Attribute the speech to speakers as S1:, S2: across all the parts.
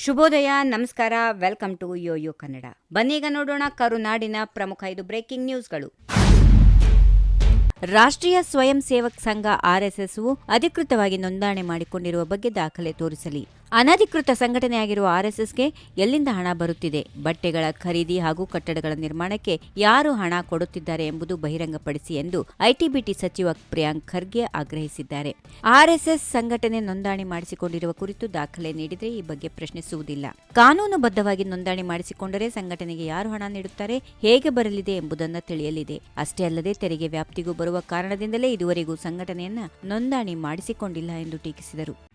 S1: ಶುಭೋದಯ, ನಮಸ್ಕಾರ, welcome to yoyo Kannada. ಬನ್ನೀಗ ನೋಡೋಣ ಕರುನಾಡಿನ ಪ್ರಮುಖ ಐದು ಬ್ರೇಕಿಂಗ್ ನ್ಯೂಸ್ಗಳು. ರಾಷ್ಟ್ರೀಯ ಸ್ವಯಂ ಸೇವಕ್ ಸಂಘ ಆರ್ಎಸ್ಎಸ್ವು ಅಧಿಕೃತವಾಗಿ ನೋಂದಣಿ ಮಾಡಿಕೊಂಡಿರುವ ಬಗ್ಗೆ ದಾಖಲೆ ತೋರಿಸಲಿ. ಅನಧಿಕೃತ ಸಂಘಟನೆಯಾಗಿರುವ ಆರ್ಎಸ್ಎಸ್ಗೆ ಎಲ್ಲಿಂದ ಹಣ ಬರುತ್ತಿದೆ? ಬಟ್ಟೆಗಳ ಖರೀದಿ ಹಾಗೂ ಕಟ್ಟಡಗಳ ನಿರ್ಮಾಣಕ್ಕೆ ಯಾರು ಹಣ ಕೊಡುತ್ತಿದ್ದಾರೆ ಎಂಬುದು ಬಹಿರಂಗಪಡಿಸಿ ಎಂದು ಐಟಿಬಿಟಿ ಸಚಿವ ಪ್ರಿಯಾಂಕ್ ಖರ್ಗೆ ಆಗ್ರಹಿಸಿದ್ದಾರೆ. ಆರ್ಎಸ್ಎಸ್ ಸಂಘಟನೆ ನೋಂದಣಿ ಮಾಡಿಸಿಕೊಂಡಿರುವ ಕುರಿತು ದಾಖಲೆ ನೀಡಿದರೆ ಈ ಬಗ್ಗೆ ಪ್ರಶ್ನಿಸುವುದಿಲ್ಲ. ಕಾನೂನುಬದ್ಧವಾಗಿ ನೋಂದಣಿ ಮಾಡಿಸಿಕೊಂಡರೆ ಸಂಘಟನೆಗೆ ಯಾರು ಹಣ ನೀಡುತ್ತಾರೆ, ಹೇಗೆ ಬರಲಿದೆ ಎಂಬುದನ್ನು ತಿಳಿಯಲಿದೆ. ಅಷ್ಟೇ ಅಲ್ಲದೆ ತೆರಿಗೆ ವ್ಯಾಪ್ತಿಗೂ ಬರುವ ಕಾರಣದಿಂದಲೇ ಇದುವರೆಗೂ ಸಂಘಟನೆಯನ್ನ ನೋಂದಣಿ ಮಾಡಿಸಿಕೊಂಡಿಲ್ಲ ಎಂದು ಟೀಕಿಸಿದರು.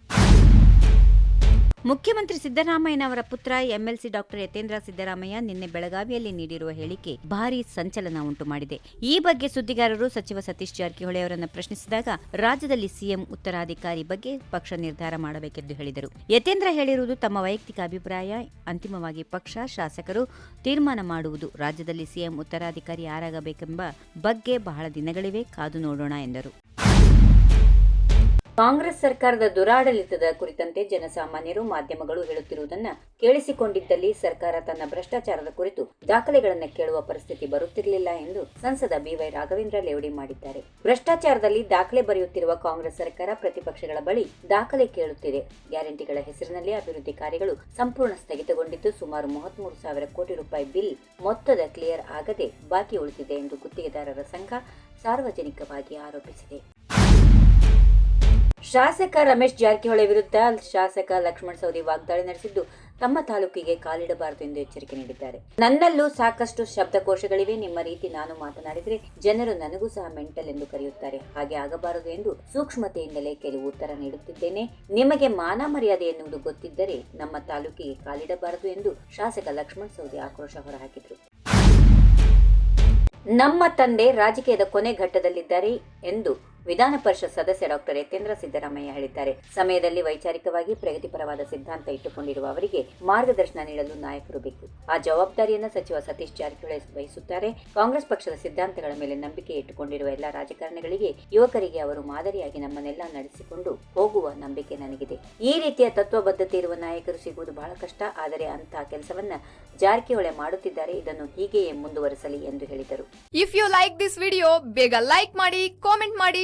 S1: ಮುಖ್ಯಮಂತ್ರಿ ಸಿದ್ದರಾಮಯ್ಯನವರ ಪುತ್ರ ಎಂಎಲ್ಸಿ ಡಾಕ್ಟರ್ ಯತೇಂದ್ರ ಸಿದ್ದರಾಮಯ್ಯ ನಿನ್ನೆ ಬೆಳಗಾವಿಯಲ್ಲಿ ನೀಡಿರುವ ಹೇಳಿಕೆ ಭಾರೀ ಸಂಚಲನ ಉಂಟು ಮಾಡಿದೆ. ಈ ಬಗ್ಗೆ ಸುದ್ದಿಗಾರರು ಸಚಿವ ಸತೀಶ್ ಜಾರಕಿಹೊಳಿ ಅವರನ್ನು ಪ್ರಶ್ನಿಸಿದಾಗ ರಾಜ್ಯದಲ್ಲಿ ಸಿಎಂ ಉತ್ತರಾಧಿಕಾರಿ ಬಗ್ಗೆ ಪಕ್ಷ ನಿರ್ಧಾರ ಮಾಡಬೇಕೆಂದು ಹೇಳಿದರು. ಯತೇಂದ್ರ ಹೇಳಿರುವುದು ತಮ್ಮ ವೈಯಕ್ತಿಕ ಅಭಿಪ್ರಾಯ, ಅಂತಿಮವಾಗಿ ಪಕ್ಷ, ಶಾಸಕರು ತೀರ್ಮಾನ ಮಾಡುವುದು, ರಾಜ್ಯದಲ್ಲಿ ಸಿಎಂ ಉತ್ತರಾಧಿಕಾರಿ ಯಾರಾಗಬೇಕೆಂಬ ಬಗ್ಗೆ ಬಹಳ ದಿನಗಳಿವೆ, ಕಾದು ನೋಡೋಣ ಎಂದರು. ಕಾಂಗ್ರೆಸ್ ಸರ್ಕಾರದ ದುರಾಡಳಿತದ ಕುರಿತಂತೆ ಜನಸಾಮಾನ್ಯರು ಮಾಧ್ಯಮಗಳು ಹೇಳುತ್ತಿರುವುದನ್ನು ಕೇಳಿಸಿಕೊಂಡಿದ್ದಲ್ಲಿ ಸರ್ಕಾರ ತನ್ನ ಭ್ರಷ್ಟಾಚಾರದ ಕುರಿತು ದಾಖಲೆಗಳನ್ನು ಕೇಳುವ ಪರಿಸ್ಥಿತಿ ಬರುತ್ತಿರಲಿಲ್ಲ ಎಂದು ಸಂಸದ ಬಿವೈ ರಾಘವೇಂದ್ರ ಲೇವಡಿ ಮಾಡಿದ್ದಾರೆ. ಭ್ರಷ್ಟಾಚಾರದಲ್ಲಿ ದಾಖಲೆ ಬರೆಯುತ್ತಿರುವ ಕಾಂಗ್ರೆಸ್ ಸರ್ಕಾರ ಪ್ರತಿಪಕ್ಷಗಳ ಬಳಿ ದಾಖಲೆ ಕೇಳುತ್ತಿದೆ. ಗ್ಯಾರಂಟಿಗಳ ಹೆಸರಿನಲ್ಲಿ ಅಭಿವೃದ್ಧಿ ಕಾರ್ಯಗಳು ಸಂಪೂರ್ಣ ಸ್ಥಗಿತಗೊಂಡಿದ್ದು ಸುಮಾರು ಮೂವತ್ಮೂರು ಸಾವಿರ ಕೋಟಿ ರೂಪಾಯಿ ಬಿಲ್ ಮೊತ್ತದ ಕ್ಲಿಯರ್ ಆಗದೆ ಬಾಕಿ ಉಳಿದಿದೆ ಎಂದು ಗುತ್ತಿಗೆದಾರರ ಸಂಘ ಸಾರ್ವಜನಿಕವಾಗಿ ಆರೋಪಿಸಿದೆ. ಶಾಸಕ ರಮೇಶ್ ಜಾರಕಿಹೊಳಿ ವಿರುದ್ಧ ಶಾಸಕ ಲಕ್ಷ್ಮಣ್ ಸವದಿ ವಾಗ್ದಾಳಿ ನಡೆಸಿದ್ದು ತಮ್ಮ ತಾಲೂಕಿಗೆ ಕಾಲಿಡಬಾರದು ಎಂದು ಎಚ್ಚರಿಕೆ ನೀಡಿದ್ದಾರೆ. ನನ್ನಲ್ಲೂ ಸಾಕಷ್ಟು ಶಬ್ದಕೋಶಗಳಿವೆ. ನಿಮ್ಮ ರೀತಿ ನಾನು ಮಾತನಾಡಿದರೆ ಜನರು ನನಗೂ ಸಹ ಮೆಂಟಲ್ ಎಂದು ಕರೆಯುತ್ತಾರೆ. ಹಾಗೆ ಆಗಬಾರದು ಎಂದು ಸೂಕ್ಷ್ಮತೆಯಿಂದಲೇ ಕೆಲವು ಉತ್ತರ ನೀಡುತ್ತಿದ್ದೇನೆ. ನಿಮಗೆ ಮಾನ ಮರ್ಯಾದೆ ಎನ್ನುವುದು ಗೊತ್ತಿದ್ದರೆ ನಮ್ಮ ತಾಲೂಕಿಗೆ ಕಾಲಿಡಬಾರದು ಎಂದು ಶಾಸಕ ಲಕ್ಷ್ಮಣ್ ಸವದಿ ಆಕ್ರೋಶ ಹೊರಹಾಕಿದರು. ನಮ್ಮ ತಂದೆ ರಾಜಕೀಯದ ಕೊನೆ ಘಟ್ಟದಲ್ಲಿದ್ದಾರೆ ಎಂದು ವಿಧಾನ ಪರಿಷತ್ ಸದಸ್ಯ ಡಾಕ್ಟರ್ ಯತೇಂದ್ರ ಸಿದ್ದರಾಮಯ್ಯ ಹೇಳಿದ್ದಾರೆ. ಸಮಯದಲ್ಲಿ ವೈಚಾರಿಕವಾಗಿ ಪ್ರಗತಿಪರವಾದ ಸಿದ್ಧಾಂತ ಇಟ್ಟುಕೊಂಡಿರುವ ಅವರಿಗೆ ಮಾರ್ಗದರ್ಶನ ನೀಡಲು ನಾಯಕರು ಬೇಕು. ಆ ಜವಾಬ್ದಾರಿಯನ್ನು ಸಚಿವ ಸತೀಶ್ ಜಾರಕಿಹೊಳಿ ವಹಿಸುತ್ತಾರೆ. ಕಾಂಗ್ರೆಸ್ ಪಕ್ಷದ ಸಿದ್ಧಾಂತಗಳ ಮೇಲೆ ನಂಬಿಕೆ ಇಟ್ಟುಕೊಂಡಿರುವ ಎಲ್ಲ ರಾಜಕಾರಣಿಗಳಿಗೆ ಯುವಕರಿಗೆ ಅವರು ಮಾದರಿಯಾಗಿ ನಮ್ಮನ್ನೆಲ್ಲ ನಡೆಸಿಕೊಂಡು ಹೋಗುವ ನಂಬಿಕೆ ನನಗಿದೆ. ಈ ರೀತಿಯ ತತ್ವಬದ್ಧತೆ ಇರುವ ನಾಯಕರು ಸಿಗುವುದು ಬಹಳ ಕಷ್ಟ. ಆದರೆ ಅಂತಹ ಕೆಲಸವನ್ನ ಜಾರಕಿಹೊಳಿ ಮಾಡುತ್ತಿದ್ದಾರೆ. ಇದನ್ನು ಹೀಗೆಯೇ ಮುಂದುವರೆಸಲಿ ಎಂದು ಹೇಳಿದರು.
S2: If you like this video ಬೇಗ ಲೈಕ್ ಮಾಡಿ ಕಾಮೆಂಟ್ ಮಾಡಿ